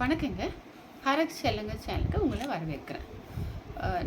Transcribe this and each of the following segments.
வணக்கங்க. ஹரக் செல்லுங்க சேனலுக்கு உங்களை வரவேற்கிறேன்.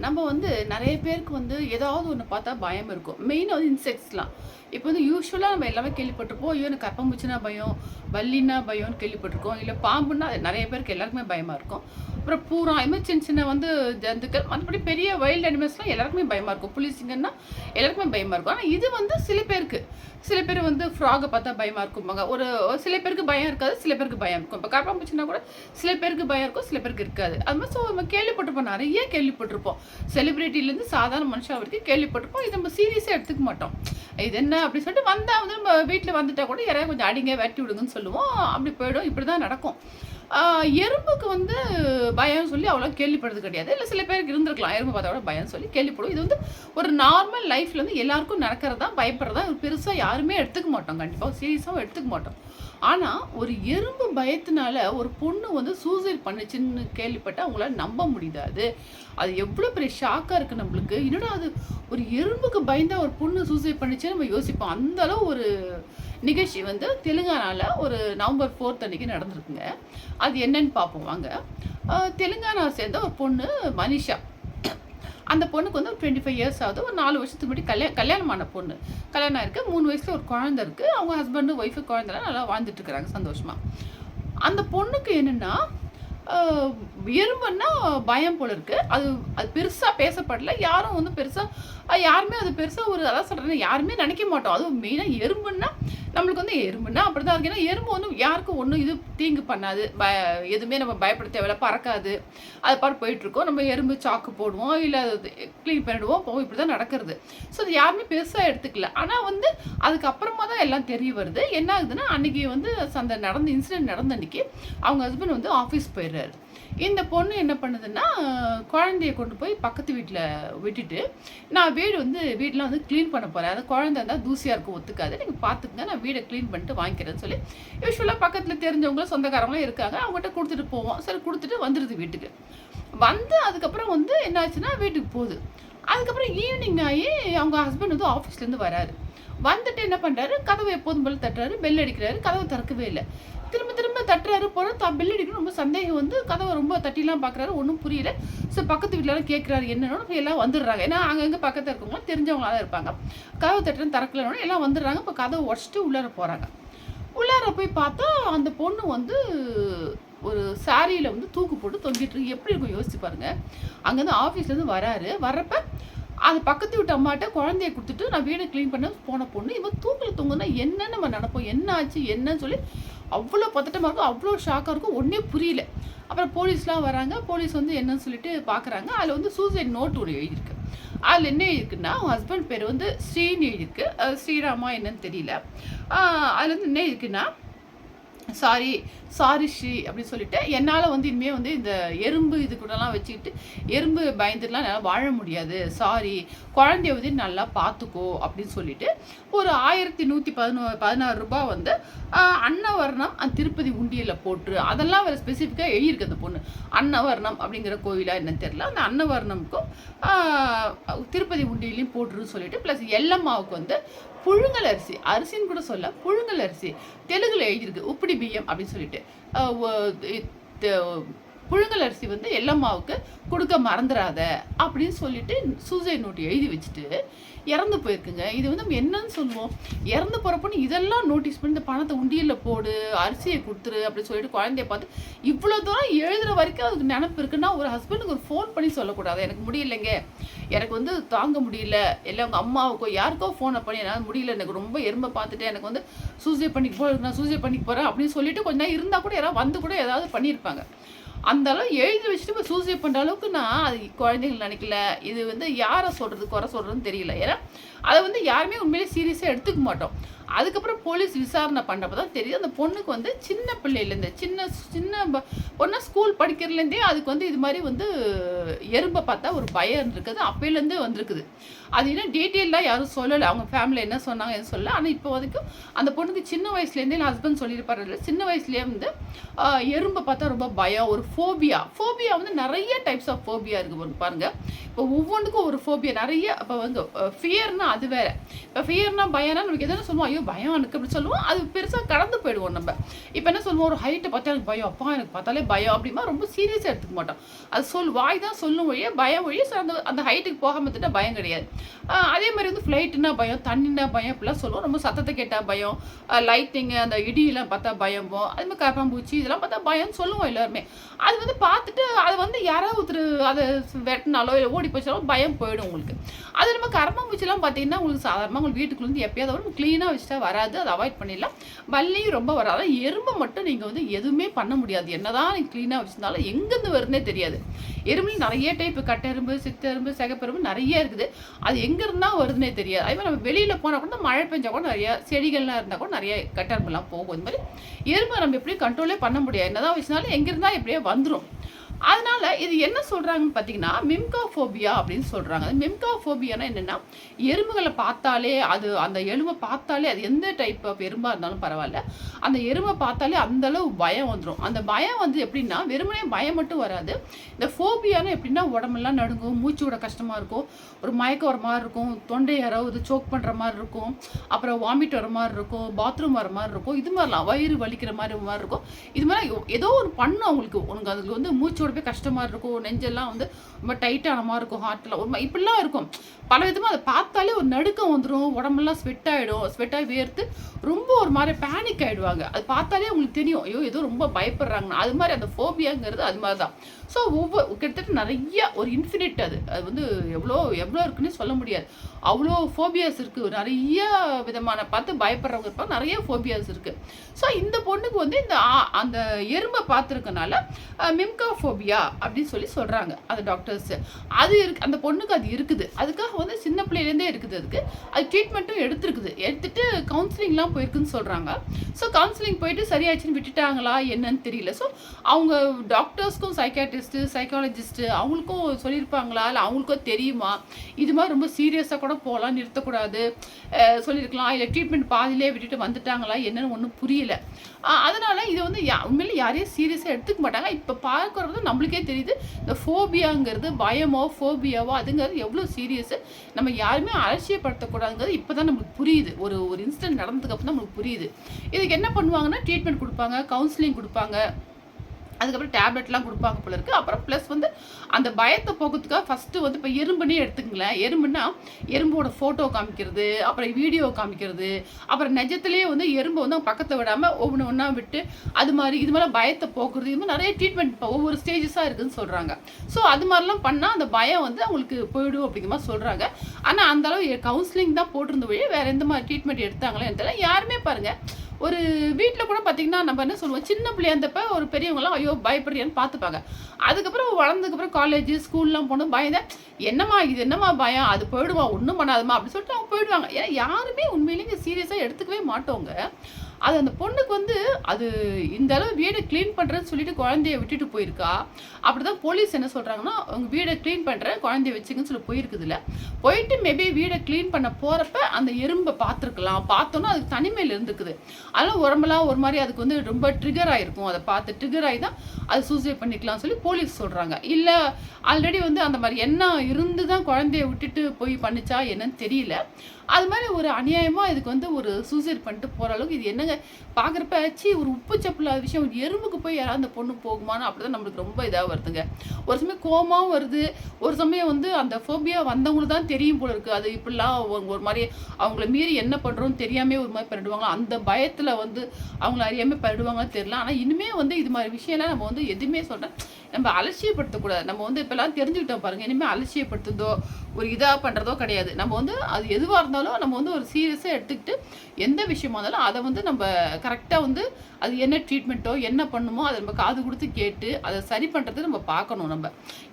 நம்ம வந்து நிறைய பேருக்கு வந்து ஏதாவது ஒன்று பார்த்தா பயம் இருக்கும். மெயினாக வந்து இன்செக்ட்ஸ்லாம் இப்போ வந்து யூஸ்வலாக நம்ம எல்லாமே கேள்விப்பட்டிருப்போம். ஐயோ எனக்கு கப்பம்பூச்சினா பயம் வள்ளினா பயம்னு கேள்விப்பட்டிருக்கோம். இல்லை பாம்புன்னா அது நிறைய பேருக்கு எல்லாருக்குமே பயமாக இருக்கும். அப்புறம் பூரா இது சின்ன சின்ன வந்து ஜந்துக்கள் மற்றபடி பெரிய வைல்ட் அனிமல்ஸ்லாம் எல்லாருக்குமே பயமாக இருக்கும். புலி சிங்கன்னா எல்லாருக்குமே பயமாக இருக்கும். ஆனால் இது வந்து சில பேருக்கு சில பேர் வந்து ஃப்ராகை பார்த்தா பயமாக இருக்கும்பாங்க ஒரு சில பேருக்கு பயம் இருக்காது சில பேருக்கு பயம் இருக்கும். இப்போ கரப்பாம்பூச்சினா கூட சில பேருக்கு பயம் இருக்கும் சில பேருக்கு இருக்காது. அது மாதிரி ஸோ நம்ம கேள்விப்பட்டிருப்போம் நிறைய கேள்விப்பட்டிருப்போம். செலிபிரிட்டிலேருந்து சாதாரண மனுஷன் வரைக்கும் கேள்விப்பட்டிருப்போம். இது நம்ம சீரியஸாக எடுத்துக்க மாட்டோம். இது என்ன அப்படி சொல்லிட்டு வந்தால் வந்து நம்ம வீட்டில் வந்துட்டா கூட யாராவது கொஞ்சம் அடிங்க வெட்டி விடுங்கன்னு சொல்லுவோம். அப்படி போயிடும். இப்படி தான் நடக்கும். எறும்புக்கு வந்து பயம் சொல்லி அவ்வளோ கேள்விப்படுறது கிடையாது. இல்லை சில பேருக்கு இருந்திருக்கலாம். எறும்பு பார்த்தா கூட பயம் சொல்லி கேள்விப்படும். இது வந்து ஒரு நார்மல் லைஃப்பில் வந்து எல்லாருக்கும் நடக்கிறதா பயப்படுறதா பெருசாக யாருமே எடுத்துக்க மாட்டோம். கண்டிப்பாக சீரியஸாகவும் எடுத்துக்க மாட்டோம். ஆனால் ஒரு எறும்பு பயத்தினால ஒரு பொண்ணு வந்து சூசைட் பண்ணுச்சுன்னு கேள்விப்பட்டால் அவங்களால நம்ப முடியாது. அது எவ்வளோ பெரிய ஷாக்காக இருக்குது நம்மளுக்கு. என்னடா அது? ஒரு எறும்புக்கு பயந்தா ஒரு பொண்ணு சூசைட் பண்ணுச்சுன்னு நம்ம யோசிப்போம். அந்தளவு ஒரு நிகழ்ச்சி வந்து தெலுங்கானாவில் ஒரு நவம்பர் ஃபோர்த் அன்னைக்கு நடந்திருக்குங்க. அது என்னன்னு பார்ப்போம் வாங்க. தெலுங்கானா சேர்ந்த ஒரு பொண்ணு மனிஷா. அந்த பொண்ணுக்கு வந்து ஒரு டுவெண்ட்டி ஃபைவ் இயர்ஸ் ஆகுது. ஒரு நாலு வருஷத்துக்கு முன்னாடி கல்யாணம் கல்யாணமான பொண்ணு. கல்யாணம் ஆயிருக்கு. மூணு வயசில் ஒரு குழந்தை இருக்குது அவங்க ஹஸ்பண்டு ஒய்ஃபு குழந்தைலாம் நல்லா வாழ்ந்துட்டு இருக்கிறாங்க சந்தோஷமாக அந்த பொண்ணுக்கு என்னென்னா எறும்புன்னா பயம் போல இருக்குது அது அது பெருசாக பேசப்படல. யாரும் வந்து பெருசாக யாருமே அது பெருசாக ஒரு அதான் சொல்கிறேன் யாருமே நினைக்க மாட்டோம். அதுவும் மெயினாக எறும்புன்னா நம்மளுக்கு வந்து எறும்புன்னா அப்படி தான் இருக்கு. ஏன்னா எறும்பு வந்து யாருக்கும் ஒன்றும் இது தீங்கு பண்ணாது. ப எதுவுமே நம்ம பயப்பட தேவையில்ல பறக்காது. அது பாட்டு போயிட்டுருக்கோம் நம்ம எறும்பு சாக்கு போடுவோம் இல்லை க்ளீன் பண்ணிடுவோம் போவோம். இப்படி தான் நடக்கிறது. ஸோ அது யாருமே பெருசாக எடுத்துக்கல. ஆனால் வந்து அதுக்கப்புறமா தான் எல்லாம் தெரிய வருது. என்ன ஆகுதுன்னா அன்னைக்கு வந்து அந்த நடந்த இன்சிடென்ட் நடந்த அன்னைக்கு அவங்க ஹஸ்பண்ட் வந்து ஆஃபீஸ் போயிடுறாரு. இந்த பொண்ணு என்ன பண்ணுதுன்னா குழந்தைய கொண்டு போய் பக்கத்து வீட்டில் விட்டுட்டு நான் வீடு வந்து வீடெலாம் வந்து க்ளீன் பண்ண போகிறேன் அது குழந்தை இருந்தால் தூசியாக இருக்கும் ஒத்துக்காது. நீங்கள் பார்த்துக்குங்க. நான் வீடை க்ளீன் பண்ணிட்டு வாங்கிக்கிறேன்னு சொல்லி யூஸ்வலாக பக்கத்தில் தெரிஞ்சவங்களும் சொந்தக்காரங்களும் இருக்காங்க. அவங்ககிட்ட கொடுத்துட்டு போவோம். சரி கொடுத்துட்டு வந்துடுது வீட்டுக்கு. வந்து அதுக்கப்புறம் வந்து என்னாச்சுன்னா வீட்டுக்கு போகுது. அதுக்கப்புறம் ஈவினிங் ஆகி அவங்க ஹஸ்பண்ட் வந்து ஆஃபீஸ்லேருந்து வராரு. வந்துட்டு என்ன பண்ணுறாரு கதவை எப்போதும் போல் தட்டுறாரு. பெல் அடிக்கிறாரு. கதவை திறக்கவே இல்லை. திரும்ப திரும்ப தட்டுறாரு போகிற தான் பெல் அடிக்கணும் ரொம்ப சந்தேகம் வந்து கதவை ரொம்ப தட்டிலாம் பார்க்குறாரு ஒன்றும் புரியல. ஸோ பக்கத்து வீட்டிலலாம் கேட்குறாரு என்னன்னு எல்லாம் வந்துடுறாங்க. ஏன்னா அங்கங்கே பக்கத்தில் இருக்கவங்களாம் தெரிஞ்சவங்களா தான் இருப்பாங்க. கதவை தட்டுறேன் திறக்கலன்னு எல்லாம் வந்துடுறாங்க. இப்போ கதவை உடச்சிட்டு உள்ளார போகிறாங்க உள்ளார போய் பார்த்தா அந்த பொண்ணு வந்து ஒரு சாரியில் வந்து தூக்கு போட்டு தொங்கிட்டு இருக்கு. எப்படி இருக்கும் யோசிச்சு பாருங்க. அங்கேருந்து ஆஃபீஸ்லேருந்து வராரு. வர்றப்ப அது பக்கத்து வீட்டு அம்மாட்ட குழந்தைய கொடுத்துட்டு நான் வீடை க்ளீன் பண்ண போன பொண்ணு இவன் தூக்கில் தூங்குனா என்ன நம்ம நினப்போம். என்ன ஆச்சு என்னன்னு சொல்லி அவ்வளோ பதட்டமாக இருக்கும் அவ்வளோ ஷாக்காக இருக்கும் ஒன்றே புரியல. அப்புறம் போலீஸ்லாம் வராங்க போலீஸ் வந்து என்னன்னு சொல்லிட்டு பார்க்குறாங்க. அதில் வந்து சூசைட் நோட் ஒன்று எழுதியிருக்கு. அதில் என்ன எழுதிருக்குன்னா அவங்க ஹஸ்பண்ட் பேர் வந்து ஸ்ரீன்னு எழுதியிருக்கு. ஸ்ரீராமா என்னன்னு தெரியல. அதில் வந்து என்ன இருக்குன்னா சாரி சாரி ஸ்ரீ அப்படின்னு சொல்லிட்டு என்னால் வந்து இனிமேல் வந்து இந்த எறும்பு இது கூடலாம் வச்சுக்கிட்டு எறும்பு பயந்துட்டுலாம் என்னால் வாழ முடியாது. சாரி குழந்தைய வந்து நல்லா பார்த்துக்கோ அப்படின்னு சொல்லிட்டு ஒரு ஆயிரத்தி நூற்றி பதினோ பதினாறு ரூபாய் வந்து அன்னவர்ணம் அந்த திருப்பதி உண்டியலில் போட்டு அதெல்லாம் வேறு ஸ்பெசிஃபிக்காக எழுதியிருக்கு அந்த பொண்ணு. அன்னவர்ணம் அப்படிங்கிற கோவிலாக என்னன்னு தெரியல. அந்த அன்னவர்ணம்க்கும் திருப்பதி உண்டியிலையும் போட்டுருன்னு சொல்லிட்டு ப்ளஸ் எல்லம்மாவுக்கு வந்து புழுங்கல் அரிசி அரிசின்னு கூட சொல்ல புழுங்கல் அரிசி தெலுங்கில் எழுதியிருக்கு. இப்படி ஐபிஎம் அப்படின்னு சொல்லிட்டு. புழுங்கல் அரிசி வந்து எல்லம்மாவுக்கு கொடுக்க மறந்துடாத அப்படின்னு சொல்லிட்டு சூசைட் நோட்டு எழுதி வச்சுட்டு இறந்து போயிருக்குங்க. இது வந்து நம்ம என்னன்னு சொல்லுவோம்? இறந்து போகிறப்பன்னு இதெல்லாம் நோட்டீஸ் பண்ணி இந்த பணத்தை உண்டியலில் போடு அரிசியை கொடுத்துரு அப்படின்னு சொல்லிட்டு குழந்தைய பார்த்து இவ்வளோ தூரம் எழுதுகிற வரைக்கும் அதுக்கு நினப்பு இருக்குன்னா ஒரு ஹஸ்பண்டுக்கு ஒரு ஃபோன் பண்ணி சொல்லக்கூடாது. எனக்கு முடியலைங்க. எனக்கு வந்து தாங்க முடியல. இல்லை உங்கள் அம்மாவுக்கோ யாருக்கோ ஃபோனை பண்ணி என்னால் முடியல. எனக்கு ரொம்ப எறும்பை பார்த்துட்டு எனக்கு வந்து சூசைட் பண்ணிக்க போ நான் சூசைட் பண்ணிக்க போகிறேன் அப்படின்னு சொல்லிட்டு கொஞ்ச நேரம் இருந்தால் கூட யாராவது வந்து கூட ஏதாவது பண்ணியிருப்பாங்க. அந்த அளவு எழுதி வச்சுட்டு இப்போ சூசைட் பண்ணுற அளவுக்கு நான் அது குழந்தைகள் நினைக்கல. இது வந்து யாரை சொல்கிறது குறை சொல்கிறதுன்னு தெரியல. ஏன்னா அதை வந்து யாருமே உண்மையிலே சீரியஸாக எடுத்துக்க மாட்டோம். அதுக்கப்புறம் போலீஸ் விசாரணை பண்ணப்போ தான் தெரியுது. அந்த பொண்ணுக்கு வந்து சின்ன பிள்ளையிலேருந்து சின்ன சின்ன ப- ஸ்கூல் படிக்கிறதுலேருந்தே அதுக்கு வந்து இது மாதிரி வந்து எறும்பை பார்த்தா ஒரு பயம் இருக்குது அப்போலேருந்தே வந்திருக்குது. அது இன்னும் டீட்டெயிலாக யாரும் சொல்லலை. அவங்க ஃபேமிலி என்ன சொன்னாங்க எதுவும் சொல்லலை. ஆனால் இப்போ வரைக்கும் அந்த பொண்ணுக்கு சின்ன வயசுலேருந்தே என் ஹஸ்பண்ட் சொல்லியிருப்பாரு. சின்ன வயசுலேயே வந்து எறும்பை பார்த்தா ரொம்ப பயம் ஒரு ஃபோபியா ஃபோபியா வந்து நிறைய டைப்ஸ் ஆஃப் ஃபோபியா இருக்குது பாருங்கள் இப்போ ஒவ்வொன்றுக்கும் ஒரு ஃபோபியா நிறைய இப்போ வந்து ஃபியர்னா அது வேறு. இப்போ ஃபியர்னா பயம்னா நமக்கு எதனா சொல்லுவோம் ஐயோ ஐயோ பயம் எனக்கு அப்படி சொல்லுவோம். அது பெருசாக கடந்து போயிடுவோம் நம்ம. இப்போ என்ன சொல்லுவோம்? ஒரு ஹைட்டை பார்த்தா எனக்கு பயம். அப்பா எனக்கு பார்த்தாலே பயம் அப்படிமா ரொம்ப சீரியஸாக எடுத்துக்க மாட்டோம். அது சொல் வாய் தான் சொல்லும் வழியே பயம் வழியே so அந்த அந்த ஹைட்டுக்கு போகாம திட்டால் பயம் கிடையாது. அதே மாதிரி வந்து ஃப்ளைட்டுனா பயம் தண்ணினா பயம் இப்படிலாம் சொல்லுவோம். ரொம்ப சத்தத்தை கேட்டால் பயம் லைட்டிங்கு அந்த இடியெல்லாம் பார்த்தா பயம் போ அதுமாதிரி கரப்பாம்பூச்சி இதெல்லாம் பார்த்தா பயம்னு சொல்லுவோம் எல்லாருமே. அது வந்து பார்த்துட்டு அது வந்து யாராவது ஒருத்தர் அதை வெட்டினாலோ இல்லை ஓடி போச்சாலோ பயம் போயிடும் உங்களுக்கு. அது நம்ம கரப்பாம்பூச்சிலாம் பார்த்தீங்கன்னா உங்களுக்கு சாதாரணமாக உங்களுக்கு வீட்டுக்குள்ளேருந்து எப்பயாவது வரும் க்ளீனாக வச்சுட்டு வராது அதை அவாய்ட் பண்ணிடலாம். பல்லியும் ரொம்ப வராது. அதான் எறும்பை மட்டும் நீங்கள் வந்து எதுவுமே பண்ண முடியாது. என்னதான் நீங்கள் க்ளீனாக வச்சுருந்தாலும் எங்கேருந்து வருதுன்னே தெரியாது. எறும்புல நிறைய டைப்பு கட்டெரும்பு சித்தெரும்பு சிகப்பெரும்பு நிறைய இருக்குது. அது எங்கேருந்தா வருதுன்னே தெரியாது. அதே மாதிரி நம்ம வெளியில் போனால் கூட மழை பெஞ்சால் கூட நிறைய செடிகள்லாம் இருந்தால் கூட நிறைய கட்டெரும்புலாம் போகும். இந்த மாதிரி எறும்பை நம்ம எப்படி கண்ட்ரோலே பண்ண முடியாது. என்னதான் வச்சுனாலும் எங்கேருந்தா எப்படியோ எப்படியே அதனால் இது என்ன சொல்கிறாங்கன்னு பார்த்தீங்கன்னா மிம்காஃபோபியா அப்படின்னு சொல்கிறாங்க அது மிம்காஃபோபியானா என்னென்னா எறும்புகளை பார்த்தாலே அது அந்த எலும்பை பார்த்தாலே அது எந்த டைப் ஆஃப் எறும்பாக இருந்தாலும் பரவாயில்ல. அந்த எறும்பை பார்த்தாலே அந்தளவு பயம் வந்துடும் அந்த பயம் வந்து எப்படின்னா வெறுமனே பயம் மட்டும் வராது. இந்த ஃபோபியானா எப்படின்னா உடம்பெல்லாம் நடுங்கும் மூச்சு விட கஷ்டமாக இருக்கும். ஒரு மயக்கம் வர மாதிரி இருக்கும். தொண்டை யாராவது சோக் பண்ணுற மாதிரி இருக்கும். அப்புறம் வாமிட் வர மாதிரி இருக்கும். பாத்ரூம் வர மாதிரி இருக்கும். இது மாதிரிலாம் வயிறு வலிக்கிற மாதிரி மாதிரி இருக்கும். இது மாதிரி ஏதோ ஒரு பண்ணும் அவங்களுக்கு. உனக்கு அதுக்கு வந்து மூச்சோட ரொம்ப கஷ்டமாக இருக்கும். நெஞ்செல்லாம் வந்து ரொம்ப டைட்டான மாதிரி இருக்கும் ஹார்ட்டில் ஒரு இப்படிலாம் இருக்கும். பல விதமாக அதை பார்த்தாலே ஒரு நடுக்கம் வந்துடும் உடம்பெல்லாம் ஸ்வெட் ஆகிடும் ஸ்வெட் ஆகி வேர்த்து ரொம்ப ஒரு மாதிரி பேனிக் ஆகிடுவாங்க அது பார்த்தாலே உங்களுக்கு தெரியும். ஐயோ ஏதோ ரொம்ப பயப்படுறாங்க அது மாதிரி அந்த ஃபோபியாங்கிறது அது மாதிரி தான். ஸோ ஒவ்வொரு கிட்டத்தட்ட நிறைய ஒரு இன்ஃபினிட் அது. அது வந்து எவ்வளோ எவ்வளோ இருக்குன்னு சொல்ல முடியாது. அவ்வளோ ஃபோபியாஸ் இருக்குது நிறைய விதமான பார்த்து பயப்படுறவங்க இருப்பாங்க. நிறைய ஃபோபியாஸ் இருக்குது ஸோ இந்த பொண்ணுக்கு வந்து இந்த ஆ- அந்த எறும்பை பார்த்துருக்கனால ஃபோபியா அப்படின்னு சொல்லி சொல்கிறாங்க அது டாக்டர்ஸ் அது இருக்கு அந்த பொண்ணுக்கு அது இருக்குது. அதுக்காக வந்து சின்ன பிள்ளையிலேருந்தே இருக்குது அதுக்கு. அது ட்ரீட்மெண்ட்டும் எடுத்துருக்குது. எடுத்துட்டு கவுன்சிலிங்லாம் போயிருக்குன்னு சொல்கிறாங்க ஸோ கவுன்சிலிங் போயிட்டு சரியாச்சுன்னு விட்டுட்டாங்களா என்னன்னு தெரியல. ஸோ அவங்க டாக்டர்ஸ்க்கும் சைக்காட்ரிஸ்ட்டு சைக்காலஜிஸ்ட்டு அவங்களுக்கும் சொல்லியிருப்பாங்களா? இல்லை அவங்களுக்கும் தெரியுமா? இது மாதிரி ரொம்ப சீரியஸாக கூட போகலாம் நிறுத்தக்கூடாது. சொல்லியிருக்கலாம். இல்லை ட்ரீட்மெண்ட் பாதியிலே விட்டுட்டு வந்துட்டாங்களா என்னன்னு ஒன்றும் புரியல. அதனால் இதை வந்து யா உண்மையிலே யாரையும் சீரியஸாக எடுத்துக்க மாட்டாங்க. இப்போ பார்க்கறது நம்மளுக்கே தெரியுது இந்த ஃபோபியாங்கிறது பயமோ ஃபோபியாவோ அதுங்கிறது எவ்வளோ சீரியஸு நம்ம யாருமே அலட்சியப்படுத்தக்கூடாதுங்கிறது இப்போ தான் நம்மளுக்கு புரியுது. ஒரு ஒரு இன்சிடென்ட் நடந்ததுக்கு அப்புறம் தான் நம்மளுக்கு புரியுது. இதுக்கு என்ன பண்ணுவாங்கன்னா ட்ரீட்மெண்ட் கொடுப்பாங்க கவுன்சிலிங் கொடுப்பாங்க. அதுக்கப்புறம் டேப்லெட்லாம் கொடுப்பாங்க போல இருக்கு. அப்புறம் ப்ளஸ் வந்து அந்த பயத்தை போக்குறதுக்காக ஃபஸ்ட்டு வந்து இப்போ எறும்புனே எடுத்துக்கங்களேன். எறும்புனா எறும்போட ஃபோட்டோ காமிக்கிறது அப்புறம் வீடியோ காமிக்கிறது அப்புறம் நிஜத்துலேயே வந்து எறும்பை வந்து பக்கத்தை விடாமல் ஒவ்வொன்று ஒன்றா விட்டு அது மாதிரி இது மாதிரி பயத்தை போக்குறது இது மாதிரி நிறைய ட்ரீட்மெண்ட் இப்போ ஒவ்வொரு ஸ்டேஜஸாக இருக்குதுன்னு சொல்கிறாங்க ஸோ அது மாதிரிலாம் பண்ணால் அந்த பயம் வந்து அவங்களுக்கு போயிடும் அப்படிங்கிற மாதிரி சொல்கிறாங்க ஆனால் அந்த அளவு கவுன்சிலிங் தான் போட்டிருந்த வழியே வேறு எந்த மாதிரி ட்ரீட்மெண்ட் எடுத்தாங்களோ எனக்கு தெரியல. யாருமே பாருங்கள் ஒரு வீட்டில் கூட பார்த்தீங்கன்னா நம்ம என்ன சொல்லுவோம் சின்ன பிள்ளையா இருந்தப்ப ஒரு பெரியவங்களாம் ஐயோ பயப்படுறியான்னு பார்த்துப்பாங்க. அதுக்கப்புறம் வளர்ந்ததுக்கப்புறம் காலேஜ் ஸ்கூல்லாம் போகணும் பயந்தேன் என்னம்மா இது? என்னம்மா பயம்? அது போயிடுவான் ஒன்றும் பண்ணாதம்மா. அப்படின்னு சொல்லிட்டு அவங்க போயிடுவாங்க. ஏன்னா யாருமே உண்மையிலேயே சீரியஸாக எடுத்துக்கவே மாட்டோங்க. அது அந்த பொண்ணுக்கு வந்து அது இந்த அளவு வீடை க்ளீன் பண்ணுறேன்னு சொல்லிட்டு குழந்தைய விட்டுட்டு போயிருக்கா. அப்படிதான் போலீஸ் என்ன சொல்கிறாங்கன்னா அவங்க வீடை க்ளீன் பண்ணுறேன் குழந்தைய வச்சுக்கன்னு சொல்லி போயிருக்குதுல்ல. போயிட்டு மேபி வீடை க்ளீன் பண்ண போகிறப்ப அந்த எறும்பை பார்த்துருக்கலாம். பார்த்தோன்னா அதுக்கு தனிமையில் இருந்துக்குது அதெல்லாம் உடம்பெல்லாம் ஒரு மாதிரி அதுக்கு வந்து ரொம்ப ட்ரிகர் ஆயிருக்கும். அதை பார்த்து ட்ரிகர் ஆகி தான் அது சூசைட் பண்ணிக்கலாம்னு சொல்லி போலீஸ் சொல்கிறாங்க இல்லை ஆல்ரெடி வந்து அந்த மாதிரி என்ன இருந்து தான் குழந்தைய விட்டுட்டு போய் பண்ணிச்சா என்னன்னு தெரியல. அது மாதிரி ஒரு அநியாயமாக இதுக்கு வந்து ஒரு சூசைட் பண்ணிட்டு போகிற அளவுக்கு இது என்னங்க பார்க்குறப்ப ச்சீ ஒரு உப்பு சப்பில்லாத விஷயம் ஒரு எறும்புக்கு போய் யாராவது அந்த பொண்ணு போகுமான்னு அப்படி தான் நம்மளுக்கு ரொம்ப இதாக வருதுங்க. ஒரு சமயம் கோமாவும் வருது. ஒரு சமயம் வந்து அந்த ஃபோபியா வந்தவங்களுக்கு தான் தெரியும் போல இருக்குது அது இப்படிலாம் ஒரு மாதிரி அவங்கள மீறி என்ன பண்ணுறோன்னு தெரியாமே ஒரு மாதிரி பண்ணிடுவாங்களா அந்த பயத்தில் வந்து அவங்கள அறியாமல் பண்ணிடுவாங்கன்னு தெரியல. ஆனால் இனிமே வந்து இது மாதிரி விஷயம்லாம் நம்ம வந்து எதுவுமே சொல்கிறேன் நம்ம அலட்சியப்படுத்தக்கூடாது. நம்ம வந்து இப்போல்லாம் தெரிஞ்சுக்கிட்டோம் பாருங்க. இனிமேல் அலட்சியப்படுத்துதோ ஒரு இதாக பண்ணுறதோ கிடையாது. நம்ம வந்து அது எதுவாக இருந்தாலும் நம்ம வந்து ஒரு சீரியஸாக எடுத்துக்கிட்டு எந்த விஷயமா இருந்தாலும் அதை வந்து நம்ம கரெக்டாக வந்து அது என்ன ட்ரீட்மெண்ட்டோ என்ன பண்ணுமோ அதை நம்ம காது கொடுத்து கேட்டு அதை சரி பண்ணுறதை நம்ம பார்க்கணும் நம்ம.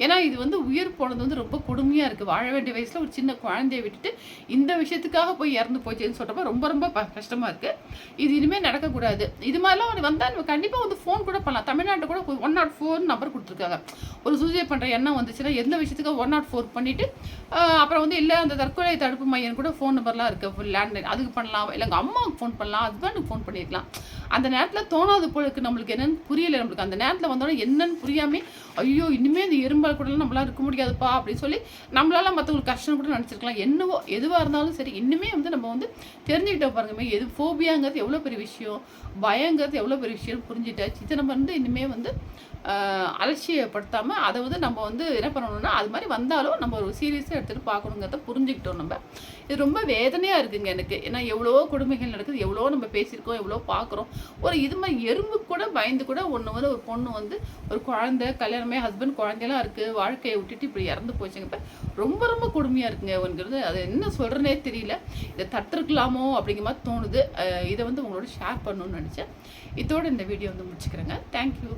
ஏன்னா இது வந்து உயிர் போனது வந்து ரொம்ப கொடுமையாக இருக்குது வாழ வேண்டிய வயசில் ஒரு சின்ன குழந்தைய விட்டுட்டு இந்த விஷயத்துக்காக போய் இறந்து போச்சுன்னு சொல்கிறப்ப ரொம்ப ரொம்ப ப- இருக்குது இது இனிமேல் நடக்கக்கூடாது. இது மாதிரிலாம் ஒரு வந்தால் நம்ம கண்டிப்பாக வந்து ஃபோன் கூட பண்ணலாம். தமிழ்நாட்டில் கூட ஒன் நாட் ஃபோர் நம்பர் கொடுத்துருக்காங்க. ஒரு சூசைட் பண்ணுற எண்ணம் வந்துச்சுன்னா எந்த விஷயத்துக்கு ஒன் நாட் ஃபோர் பண்ணிவிட்டு அப்புறம் வந்து இல்லை அந்த தற்கொலை தடுப்பு மையம் கூட ஃபோன் நம்பர்லாம் இருக்குது லேண்ட்லைன் அதுக்கு பண்ணலாம். இல்லை எங்கள் அம்மாவுக்கு ஃபோன் பண்ணலாம். ஹஸ்பண்டுக்கு ஃபோன் பண்ணியிருக்கலாம் அந்த நேரத்தில் தோணாது போல இருக்குது நம்மளுக்கு என்னென்னு புரியலை நம்மளுக்கு. அந்த நேரத்தில் வந்தோடனே என்னன்னு புரியாமல் ஐயோ இனிமே இந்த எறும்பால் கூடலாம் நம்மளால இருக்க முடியாதுப்பா அப்படின்னு சொல்லி நம்மளால மற்றவங்களுக்கு கஷ்டம் கூட நினச்சிருக்கலாம். என்னவோ எதுவாக இருந்தாலும் சரி இன்னுமே வந்து நம்ம வந்து தெரிஞ்சுக்கிட்ட பாருங்கமே எது ஃபோபியாங்கிறது எவ்வளோ பெரிய விஷயம்? பயங்கிறது எவ்வளோ பெரிய விஷயம் புரிஞ்சுட்டாச்சு இதை நம்ம வந்து இனிமே வந்து அலட்சியப்படுத்தாமல் அதை வந்து நம்ம வந்து என்ன பண்ணணும்னா அது மாதிரி வந்தாலும் நம்ம ஒரு சீரியஸாக எடுத்துகிட்டு பார்க்கணுங்கிறத புரிஞ்சுக்கிட்டோம் நம்ம. இது ரொம்ப வேதனையாக இருக்குங்க எனக்கு. ஏன்னா எவ்வளோ கொடுமைகள் நடக்குது எவ்வளோ நம்ம பேசியிருக்கோம் எவ்வளோ பார்க்குறோம். ஒரு இது மாதிரி எறும்பு கூட பயந்து கூட ஒன்று வந்து ஒரு பொண்ணு வந்து ஒரு குழந்தை கல்யாணமே ஹஸ்பண்ட் குழந்தையெல்லாம் இருக்குது வாழ்க்கையை விட்டுட்டு இப்படி இறந்து போச்சுங்க. இப்போ ரொம்ப ரொம்ப கொடுமையாக இருக்குங்க அவங்கிறது அது என்ன சொல்கிறனே தெரியல. இதை தட்டிருக்கலாமோ அப்படிங்கிற மாதிரி தோணுது. இதை வந்து உங்களோட ஷேர் பண்ணணும்னு நினச்சேன். இதோட இந்த வீடியோ வந்து முடிச்சுக்கிறேங்க. தேங்க்யூ